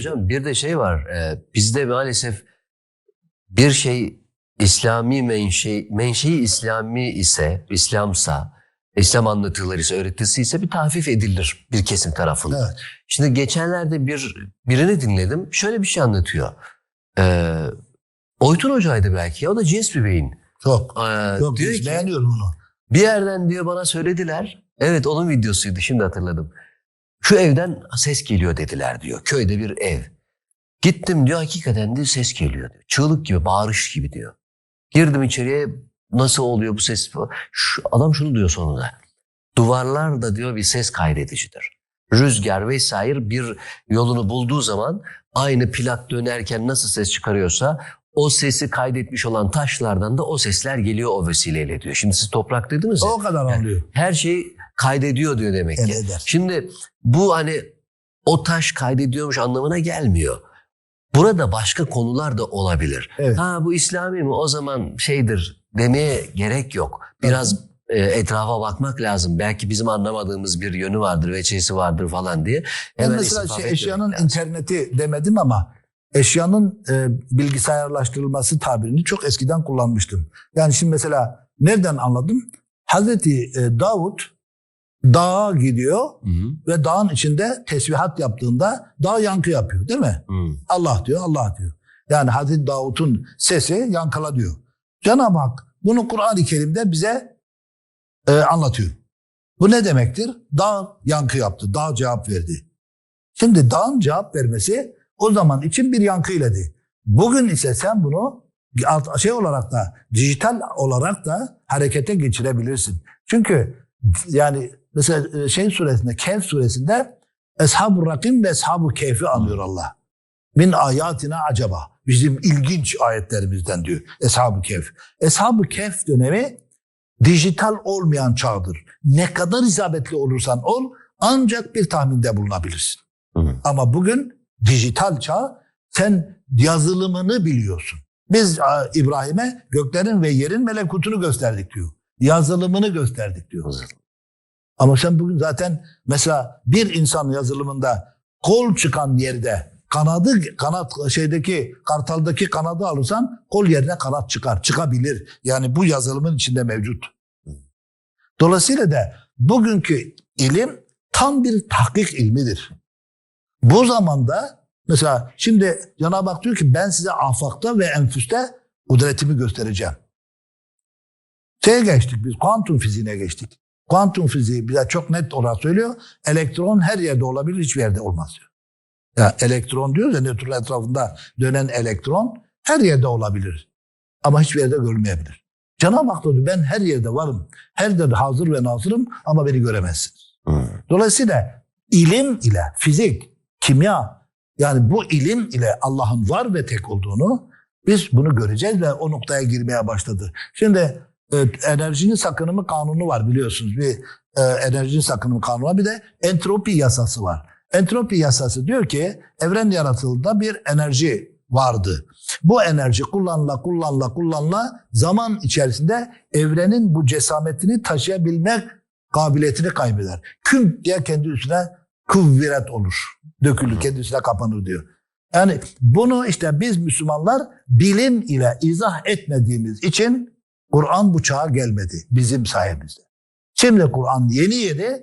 Hocam bir de şey var. e, bizde maalesef bir şey İslami menşe, menşei İslami ise, İslamsa, İslam anlatıları ise, öğretisi ise bir tahfif edilir bir kesim tarafından. Evet. Şimdi geçenlerde bir birini dinledim. Şöyle bir şey anlatıyor. Ee, Oytun Hoca'ydı belki. ya, O da cins bir beyin. Çok. Ee, Yok diyor ki, beğeniyorum onu. bir yerden diyor bana söylediler. Evet onun videosuydu şimdi hatırladım. Şu evden ses geliyor dediler diyor. Köyde bir ev. Gittim diyor hakikaten de ses geliyor diyor. Çığlık gibi bağırış gibi diyor. Girdim içeriye nasıl oluyor bu ses? Şu, adam şunu diyor sonunda. Duvarlar da diyor bir ses kaydedicidir. Rüzgar vesaire bir yolunu bulduğu zaman aynı plak dönerken nasıl ses çıkarıyorsa o sesi kaydetmiş olan taşlardan da o sesler geliyor o vesileyle diyor. Şimdi siz toprak dediniz ya. O kadar anlıyor. Her şey kaydediyor diyor demek ki. Eder. Şimdi bu hani o taş kaydediyormuş anlamına gelmiyor. Burada başka konular da olabilir. Evet. Ha bu İslami mi o zaman şeydir demeye gerek yok. Biraz e, etrafa bakmak lazım. Belki bizim anlamadığımız bir yönü vardır, veçesi vardır falan diye. Ben Hemen mesela istifade şey, eşyanın lazım. interneti demedim ama eşyanın e, bilgisayarlaştırılması tabirini çok eskiden kullanmıştım. Yani şimdi mesela nereden anladım? Hazreti e, Davut dağa gidiyor Hı hı. ve dağın içinde tesbihat yaptığında dağ yankı yapıyor değil mi? Hı. Allah diyor, Allah diyor. Yani Hazreti Davut'un sesi yankıla diyor. Cenab-ı Hak bunu Kur'an-ı Kerim'de bize e, anlatıyor. Bu ne demektir? Dağ yankı yaptı, dağ cevap verdi. Şimdi dağın cevap vermesi o zaman için bir yankıyladı. Bugün ise sen bunu şey olarak da dijital olarak da harekete geçirebilirsin. Çünkü yani mesela şey suresinde Kehf suresinde Eshab-ı Rakim ve Eshab-ı Kehf'i anıyor Allah. Min ayatina acaba. Bizim ilginç ayetlerimizden diyor Eshab-ı Kehf. Eshab-ı Kehf dönemi dijital olmayan çağdır. Ne kadar isabetli olursan ol ancak bir tahminde bulunabilirsin. Hı hı. Ama bugün dijital çağ sen yazılımını biliyorsun. Biz İbrahim'e göklerin ve yerin melekutunu gösterdik diyor. Yazılımını gösterdik diyor. Ama sen bugün zaten mesela bir insan yazılımında kol çıkan yerde kanadı kanat şeydeki kartaldaki kanadı alırsan kol yerine kanat çıkar. Çıkabilir. Yani bu yazılımın içinde mevcut. Dolayısıyla da bugünkü ilim tam bir tahkik ilmidir. Bu zamanda mesela şimdi Cenab-ı Hak diyor ki ben size afakta ve enfüste kudretimi göstereceğim. Şeye geçtik biz kuantum fiziğine geçtik. Kuantum fiziği bize çok net olarak söylüyor. Elektron her yerde olabilir, hiçbir yerde olmaz diyor. Ya elektron diyoruz ya nötron etrafında dönen elektron her yerde olabilir. Ama hiçbir yerde görülmeyebilir. Cenab-ı Hak diyor ben her yerde varım. Her yerde hazır ve nazırım ama beni göremezsiniz. Dolayısıyla ilim ile fizik, kimya yani bu ilim ile Allah'ın var ve tek olduğunu biz bunu göreceğiz ve o noktaya girmeye başladı. Şimdi e, enerjinin sakınımı kanunu var biliyorsunuz. Bir e, enerjinin sakınımı kanunu var. Bir de entropi yasası var. Entropi yasası diyor ki evren yaratıldığında bir enerji vardı. Bu enerji kullanıla kullanıla kullanıla zaman içerisinde evrenin bu cesametini taşıyabilmek kabiliyetini kaybeder. Küm diye kendi üstüne kuvvet olur. Dökülür, kendi üstüne kapanır diyor. Yani bunu işte biz Müslümanlar bilim ile izah etmediğimiz için Kur'an bu çağa gelmedi bizim sayemizde. Şimdi Kur'an yeni yeni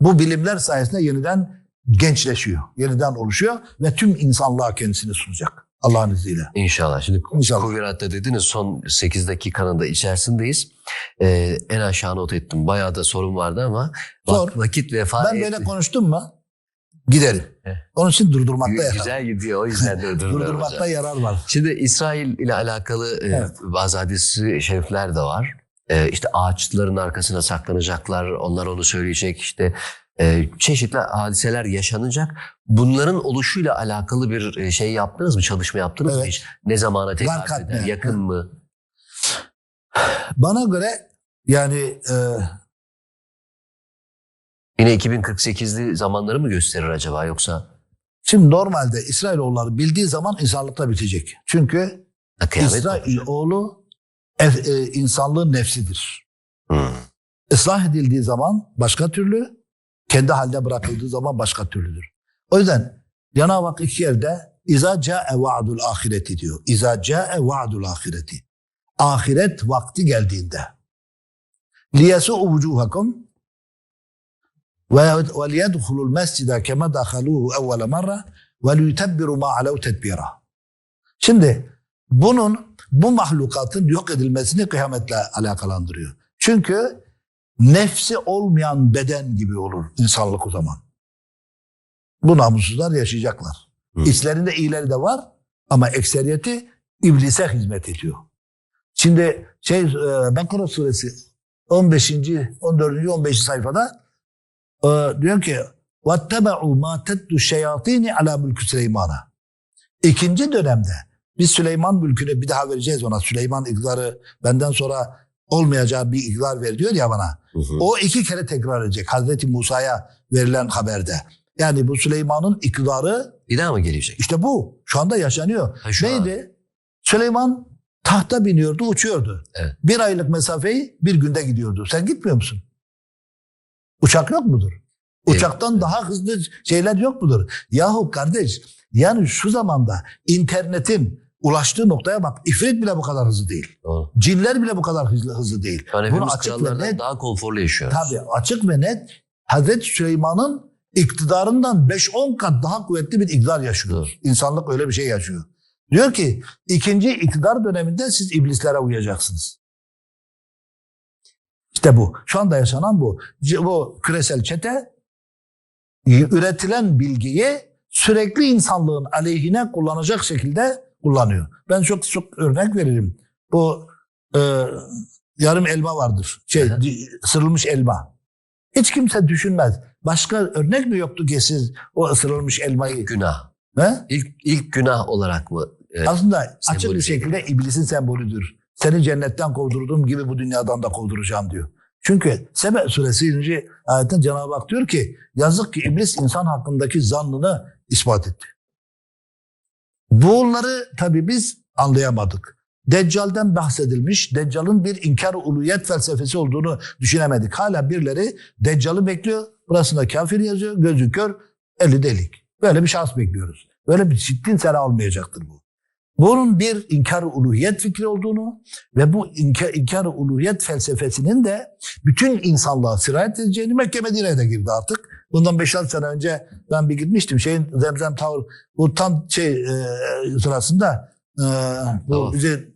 bu bilimler sayesinde yeniden gençleşiyor, yeniden oluşuyor ve tüm insanlığa kendisini sunacak Allah'ın izniyle. İnşallah. Şimdi İnşallah. Kuvvet'te dediniz son 8 dakikanın da içerisindeyiz. Ee, en aşağı not ettim. Bayağı da sorun vardı ama vak- vakit vefa Ben etti. böyle konuştum mu giderim. Onun için durdurmakta yarar. Güzel gidiyor o yüzden Durdurmakta yarar var. Şimdi İsrail ile alakalı e, Evet. bazı hadis-i şerifler de var. E, işte ağaçların arkasına saklanacaklar, onlar onu söyleyecek işte e, çeşitli hadiseler yaşanacak. Bunların oluşuyla alakalı bir e, şey yaptınız mı, çalışma yaptınız mı Evet. hiç? Ne zamana tekrar eder, yakın mı? Bana göre yani e, Yine 2048'li zamanları mı gösterir acaba yoksa şimdi normalde İsrailoğulları bildiği zaman insanlıkta bitecek. Çünkü kıyamet? İsrailoğlu e, e, insanlığın nefsidir. Hı. Islah edildiği zaman başka türlü, kendi haline bırakıldığı zaman başka türlüdür. O yüzden Cenab-ı Hak iki yerde İza ca'e va'dul ahireti diyor. İza ca'e va'dul ahireti. Ahiret vakti geldiğinde. Liyesu'u vucuhakum mescide kema dakhaluhu evvele marra ve liyutebbiru ma alev tedbira. Şimdi bunun bu mahlukatın yok edilmesini kıyametle alakalandırıyor. Çünkü nefsi olmayan beden gibi olur insanlık o zaman. Bu namussuzlar yaşayacaklar. Hı. İçlerinde iyileri de var ama ekseriyeti iblise hizmet ediyor. Şimdi şey e, Bakara suresi 15. 14. 15. sayfada diyor ki وَاتَّبَعُوا مَا تَتْلُ الشَّيَاطِينِ عَلَى مُلْكُ سُلَيْمَانَ İkinci dönemde biz Süleyman mülkünü bir daha vereceğiz ona. Süleyman iktidarı benden sonra olmayacağı bir iktidar ver diyor ya bana. Hı hı. O iki kere tekrar edecek Hazreti Musa'ya verilen haberde. Yani bu Süleyman'ın iktidarı Bir daha mı gelecek? işte bu. Şu anda yaşanıyor. Ha, şu an. Neydi? Süleyman tahta biniyordu, uçuyordu. Evet. Bir aylık mesafeyi bir günde gidiyordu. Sen gitmiyor musun? Uçak yok mudur? Evet. Uçaktan daha hızlı şeyler yok mudur? Yahu kardeş yani şu zamanda internetin ulaştığı noktaya bak. İfrit bile bu kadar hızlı değil. Doğru. Cinler bile bu kadar hızlı, hızlı değil. An Bunu açık ve net daha konforlu yaşıyoruz. Tabii açık ve net Hazreti Süleyman'ın iktidarından 5-10 kat daha kuvvetli bir iktidar yaşıyor. Doğru. İnsanlık öyle bir şey yaşıyor. Diyor ki ikinci iktidar döneminde siz iblislere uyacaksınız. İşte bu. Şu anda yaşanan bu. Bu küresel çete üretilen bilgiyi sürekli insanlığın aleyhine kullanacak şekilde kullanıyor. Ben çok çok örnek veririm. Bu e, yarım elma vardır. Şey di- ısırılmış elma. Hiç kimse düşünmez. Başka örnek mi yoktu ki siz o ısırılmış elmayı? Günah. He? İlk, ilk günah olarak mı? e, Aslında açık bir şekilde iblisin sembolüdür. Seni cennetten kovdurduğum gibi bu dünyadan da kovduracağım diyor. Çünkü Sebe suresi 1. ayetin Cenab-ı Hak diyor ki yazık ki iblis insan hakkındaki zannını ispat etti. Bunları tabii biz anlayamadık. Deccal'den bahsedilmiş. Deccal'ın bir inkar uluyet felsefesi olduğunu düşünemedik. Hala birileri Deccal'ı bekliyor. Burasında kafir yazıyor. Gözü kör, eli delik. Böyle bir şans bekliyoruz. Böyle bir ciddi sene olmayacaktır bu. Bunun bir inkar-ı uluhiyet fikri olduğunu ve bu inkar, inkar-ı uluhiyet felsefesinin de bütün insanlığa sirayet edeceğini Mekke Medine'ye de girdi artık. Bundan 5-6 sene önce ben bir gitmiştim. Şeyin Zemzem Tower bu tam şey e, sırasında e, bu Tamam. bizi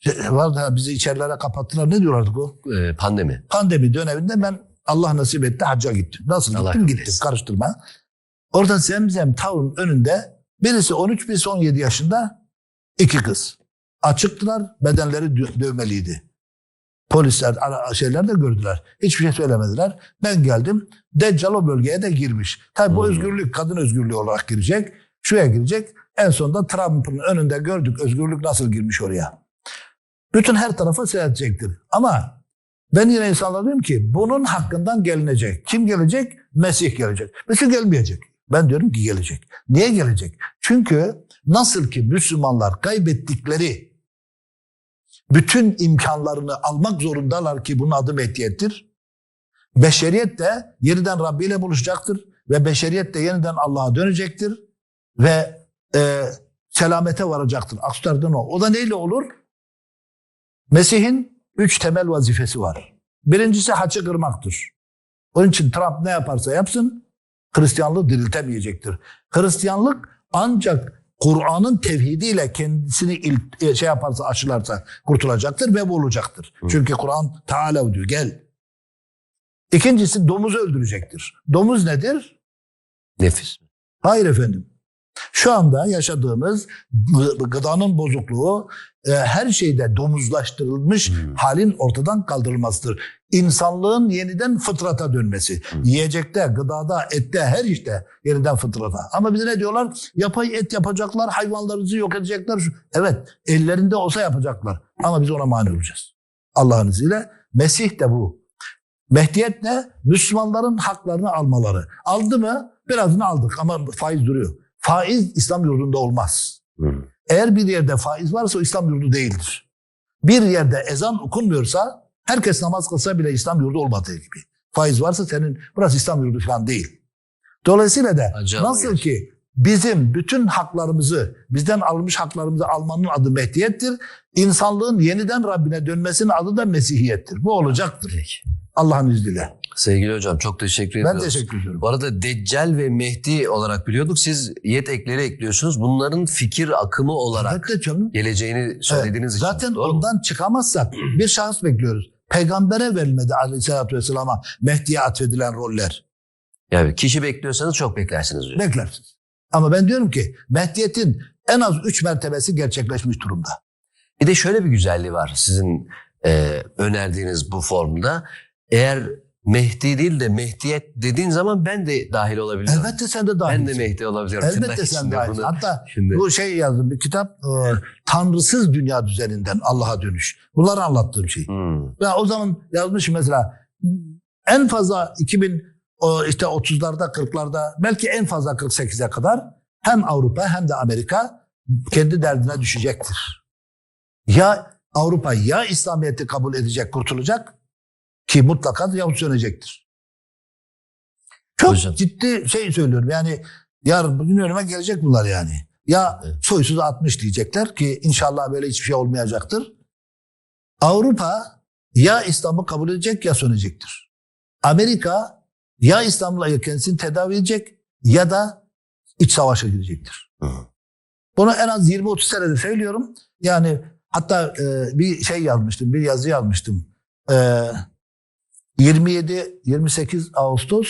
şey, vardı ha, bizi içerilere kapattılar. Ne diyorlardı bu? e, pandemi. Pandemi döneminde ben Allah nasip etti hacca gittim. Nasıl Allah gittim? Gittim karıştırma. Orada Zemzem Tower'ın önünde birisi 13 birisi 17 yaşında iki kız. Açıktılar bedenleri dö- dövmeliydi. Polisler ara- şeyler de gördüler. Hiçbir şey söylemediler. Ben geldim. Deccal o bölgeye de girmiş. Tabii bu Hmm. özgürlük kadın özgürlüğü olarak girecek. Şuraya girecek. En sonunda Trump'ın önünde gördük özgürlük nasıl girmiş oraya. Bütün her tarafa seyredecektir. Ama ben yine insanlara diyorum ki bunun hakkından gelinecek. Kim gelecek? Mesih gelecek. Mesih gelmeyecek. Ben diyorum ki gelecek. Niye gelecek? Çünkü nasıl ki Müslümanlar kaybettikleri bütün imkanlarını almak zorundalar ki bunun adı mehdiyettir. Beşeriyet de yeniden Rabbi ile buluşacaktır. Ve beşeriyet de yeniden Allah'a dönecektir. Ve e, selamete varacaktır. Akstardan o. O da neyle olur? Mesih'in üç temel vazifesi var. Birincisi haçı kırmaktır. Onun için Trump ne yaparsa yapsın Hristiyanlığı diriltemeyecektir. Hristiyanlık ancak Kur'an'ın tevhidiyle kendisini il- e, şey yaparsa aşılarsa kurtulacaktır ve bu olacaktır. Hı. Çünkü Kur'an Teala diyor gel. İkincisi domuzu öldürecektir. Domuz nedir? Nefis. Hayır efendim. Şu anda yaşadığımız gı- gıdanın bozukluğu e, her şeyde domuzlaştırılmış Hmm. halin ortadan kaldırılmasıdır. İnsanlığın yeniden fıtrata dönmesi. Hmm. Yiyecekte, gıdada, ette, her işte yeniden fıtrata. Ama bize ne diyorlar? Yapay et yapacaklar, hayvanlarınızı yok edecekler. Evet, ellerinde olsa yapacaklar. Ama biz ona mani olacağız. Allah'ın izniyle. Mesih de bu. Mehdiyet ne? Müslümanların haklarını almaları. Aldı mı? Birazını aldık ama faiz duruyor. Faiz İslam yurdunda olmaz. Hı. Eğer bir yerde faiz varsa o İslam yurdu değildir. Bir yerde ezan okunmuyorsa herkes namaz kılsa bile İslam yurdu olmadığı gibi. Faiz varsa senin burası İslam yurdu falan değil. Dolayısıyla da Acaba nasıl ki bizim bütün haklarımızı, bizden alınmış haklarımızı almanın adı Mehdiyettir. İnsanlığın yeniden Rabbine dönmesinin adı da Mesihiyettir. Bu olacaktır. Allah'ın izniyle. Sevgili hocam çok teşekkür Ben ediyorum. teşekkür ediyorum. Bu arada Deccal ve Mehdi olarak biliyorduk. Siz yet ekleri ekliyorsunuz. Bunların fikir akımı olarak canım. geleceğini söylediğiniz için. Zaten Doğru mu? ondan çıkamazsak bir şahıs bekliyoruz. Peygambere verilmedi aleyhissalatü vesselama Mehdi'ye atfedilen roller. Yani kişi bekliyorsanız çok beklersiniz diyor. Beklersiniz. Ama ben diyorum ki Mehdiyet'in en az üç mertebesi gerçekleşmiş durumda. Bir de şöyle bir güzelliği var sizin e, önerdiğiniz bu formda. Eğer Mehdi değil de Mehdiyet dediğin zaman ben de dahil olabiliyorum. Elbette sen de dahil. Ben de Mehdi olabiliyorum. Elbette Tırnak sen dahil. bunu- Hatta Şimdi bu şey yazdım bir kitap e, Tanrısız Dünya Düzeninden Allah'a Dönüş. Bunları anlattığım şey. Hmm. Ya o zaman yazmışım mesela en fazla 2000 o işte 30'larda 40'larda belki en fazla 48'e kadar hem Avrupa hem de Amerika kendi derdine düşecektir. Ya Avrupa ya İslamiyet'i kabul edecek, kurtulacak ki mutlaka yahut sönecektir. Çok Hocam. ciddi şey söylüyorum yani yarın bugün önüme gelecek bunlar yani. Ya Evet. soysuz 60 diyecekler ki inşallah böyle hiçbir şey olmayacaktır. Avrupa ya İslam'ı kabul edecek ya sönecektir. Amerika ya İslam'la kendisini tedavi edecek ya da iç savaşa girecektir. Hı. Bunu en az 20-30 senedir söylüyorum. Yani hatta e, bir şey yazmıştım, bir yazı yazmıştım. E, 27-28 Ağustos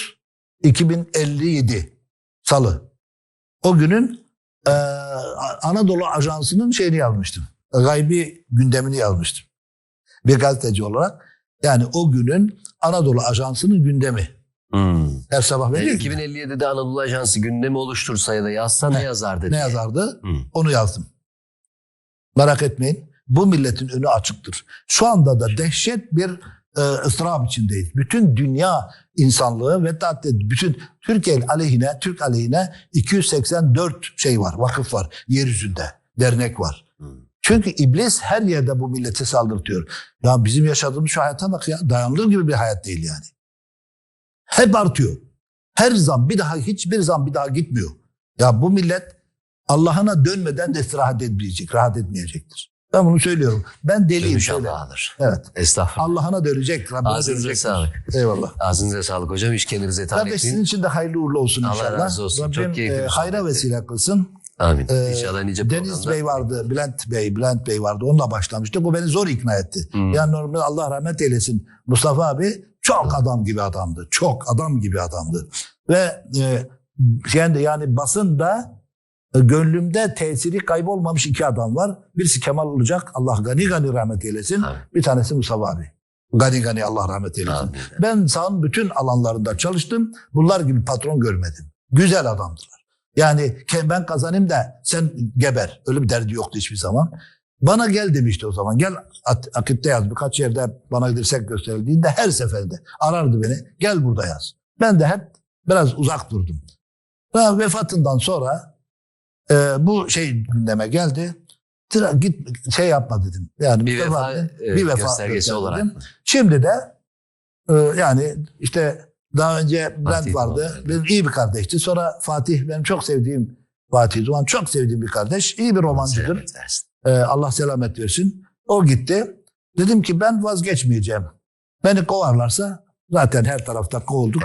2057 Salı. O günün e, Anadolu Ajansı'nın şeyini yazmıştım. Gaybi gündemini yazmıştım. Bir gazeteci olarak. Yani o günün Anadolu Ajansı'nın gündemi. Hmm. Her sabah Yani veriyor ki. 2057'de Anadolu Ajansı gündemi oluştursa ya da yazsa ne Ne- yazardı? Ne diye. yazardı? Hmm. Onu yazdım. Merak etmeyin. Bu milletin önü açıktır. Şu anda da dehşet bir e, ıstırap içindeyiz. Bütün dünya insanlığı ve hatta bütün Türkiye aleyhine, Türk aleyhine 284 şey var, vakıf var yeryüzünde, dernek var. Hmm. Çünkü iblis her yerde bu millete saldırtıyor. Ya bizim yaşadığımız şu hayata bak ya, dayanılır gibi bir hayat değil yani. Hep artıyor. Her zam bir daha hiçbir zam bir daha gitmiyor. Ya bu millet Allah'ına dönmeden de rahat etmeyecek, rahat etmeyecektir. Ben bunu söylüyorum. Ben deliyim. Dönüş. Allah'adır. Evet. Estağfurullah. Allah'ına dönecek, Rabbine Ağzınıza dönecek. sağlık. Eyvallah. Ağzınıza sağlık hocam. Hiç kendinize ithal Kardeş sizin etmeyin. için de hayırlı uğurlu olsun Allah inşallah. razı olsun. Çok Rabbim keyifli bir e, hayra vesile kılsın. Amin. Ee, İnşallah nice Deniz programda. Bey vardı, Bülent Bey, Bülent Bey vardı. Onunla başlamıştık. O beni zor ikna etti. Hmm. Yani normal Allah rahmet eylesin. Mustafa abi çok adam gibi adamdı. Çok adam gibi adamdı. Ve e, yani, yani basında e, gönlümde tesiri kaybolmamış iki adam var. Birisi Kemal olacak. Allah gani gani rahmet eylesin. Amin. Bir tanesi Mustafa abi. Gani gani Allah rahmet eylesin. Amin. Ben sahanın bütün alanlarında çalıştım. Bunlar gibi patron görmedim. Güzel adamdılar. Yani ben kazanayım da sen geber. Öyle bir derdi yoktu hiçbir zaman. Bana gel demişti o zaman. Gel Akit'te yaz. Birkaç yerde bana dirsek gösterildiğinde her seferinde arardı beni. Gel burada yaz. Ben de hep biraz uzak durdum. Ve vefatından sonra e, bu şey gündeme geldi. Tra- Git şey yapma dedim. Yani Bir vefa, abi, e, göstergesi göster olarak. dedim. Şimdi de e, yani işte daha önce Bülent Fatih vardı. Doğan. Benim iyi bir kardeşti. Sonra Fatih benim çok sevdiğim Fatih Doğan çok sevdiğim bir kardeş. İyi bir romancıdır. Selamet versin. E, Allah selamet versin. O gitti. Dedim ki ben vazgeçmeyeceğim. Beni kovarlarsa zaten her tarafta kovulduk.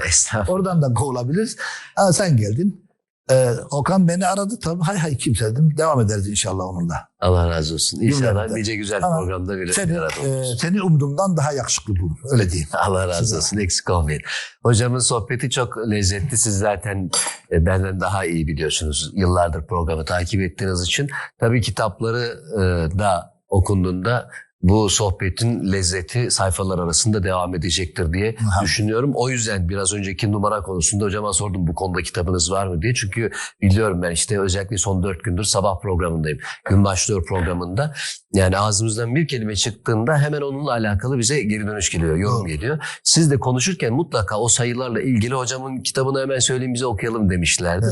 Oradan da kovulabiliriz. Ha, sen geldin. Ee, Okan beni aradı tabii. Hay hay kimse dedim. Devam ederiz inşallah onunla. Allah razı olsun. İnşallah nice güzel Ama programda bir Seni, e, seni umduğumdan daha yakışıklı bulur. Öyle diyeyim. Allah razı Size. olsun. Eksik olmayın. Hocamın sohbeti çok lezzetli. Siz zaten e, benden daha iyi biliyorsunuz. Yıllardır programı takip ettiğiniz için. Tabii kitapları e, da okunduğunda bu sohbetin lezzeti sayfalar arasında devam edecektir diye Aha. düşünüyorum. O yüzden biraz önceki numara konusunda hocama sordum bu konuda kitabınız var mı diye. Çünkü biliyorum ben işte özellikle son dört gündür sabah programındayım. Gün başlıyor programında. Yani ağzımızdan bir kelime çıktığında hemen onunla alakalı bize geri dönüş geliyor, yorum geliyor. Siz de konuşurken mutlaka o sayılarla ilgili hocamın kitabını hemen söyleyin bize okuyalım demişlerdi.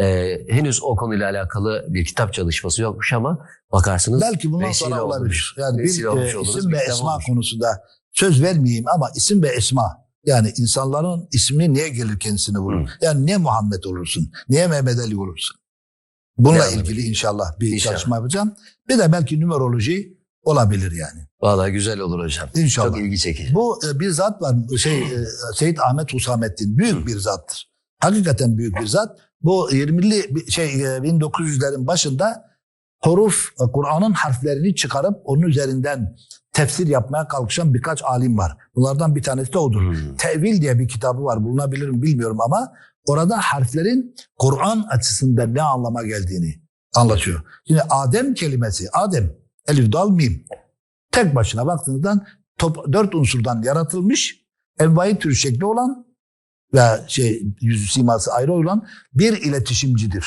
Ee, henüz o konuyla alakalı bir kitap çalışması yokmuş ama bakarsınız Belki bundan sonra olmuş. olabilir. Yani Vesile bir e, oluruz, isim ve esma olmuş. konusunda söz vermeyeyim ama isim ve esma. Yani insanların ismi niye gelir kendisine vurur? Hı. Yani niye Muhammed olursun? Niye Mehmet Ali olursun? Bununla Ne ilgili inşallah bir İnşallah. çalışma yapacağım. Bir de belki numeroloji olabilir yani. Vallahi güzel olur hocam. İnşallah. Çok ilgi çekici. Bu e, bir zat var. Şey e, Seyyid Ahmet Husamettin büyük bir zattır. Hakikaten büyük bir zat. Bu 20'li bir şey e, 1900'lerin başında huruf e, Kur'an'ın harflerini çıkarıp onun üzerinden tefsir yapmaya kalkışan birkaç alim var. Bunlardan bir tanesi de odur. Hmm. Tevil diye bir kitabı var. Bulunabilir mi bilmiyorum ama orada harflerin Kur'an açısından ne anlama geldiğini anlatıyor. Şimdi Adem kelimesi, Adem, elif, dal, mim. Tek başına baktığınızda top, dört unsurdan yaratılmış, envai tür şekli olan ve şey yüzü siması ayrı olan bir iletişimcidir.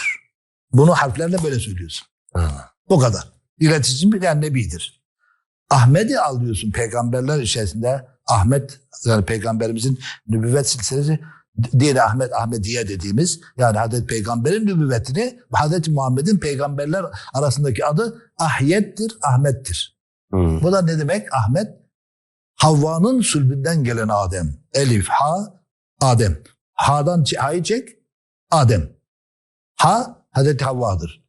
Bunu harflerle böyle söylüyorsun. Bu kadar. İletişim yani nebidir. Ahmet'i alıyorsun peygamberler içerisinde. Ahmet yani peygamberimizin nübüvvet silsilesi diğeri Ahmet Ahmediye dediğimiz yani Hazreti Peygamber'in nübüvvetini Hazreti Muhammed'in peygamberler arasındaki adı Ahyet'tir, Ahmet'tir. Hmm. Bu da ne demek? Ahmet Havva'nın sülbünden gelen Adem. Elif, Ha, Adem. Ha'dan Ha'yı çek, Adem. Ha, Hazreti Havva'dır.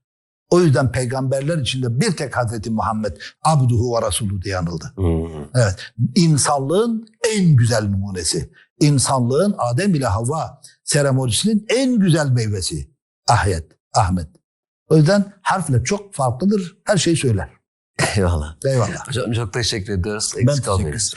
O yüzden peygamberler içinde bir tek Hazreti Muhammed abduhu ve rasulü diye anıldı. Hmm. Evet. İnsanlığın en güzel numunesi. İnsanlığın Adem ile Havva seremonisinin en güzel meyvesi. Ahyet, Ahmet. O yüzden harfle çok farklıdır. Her şeyi söyler. Eyvallah. Eyvallah. Hocam çok teşekkür ediyoruz. Ben Eksik teşekkür olmayınız.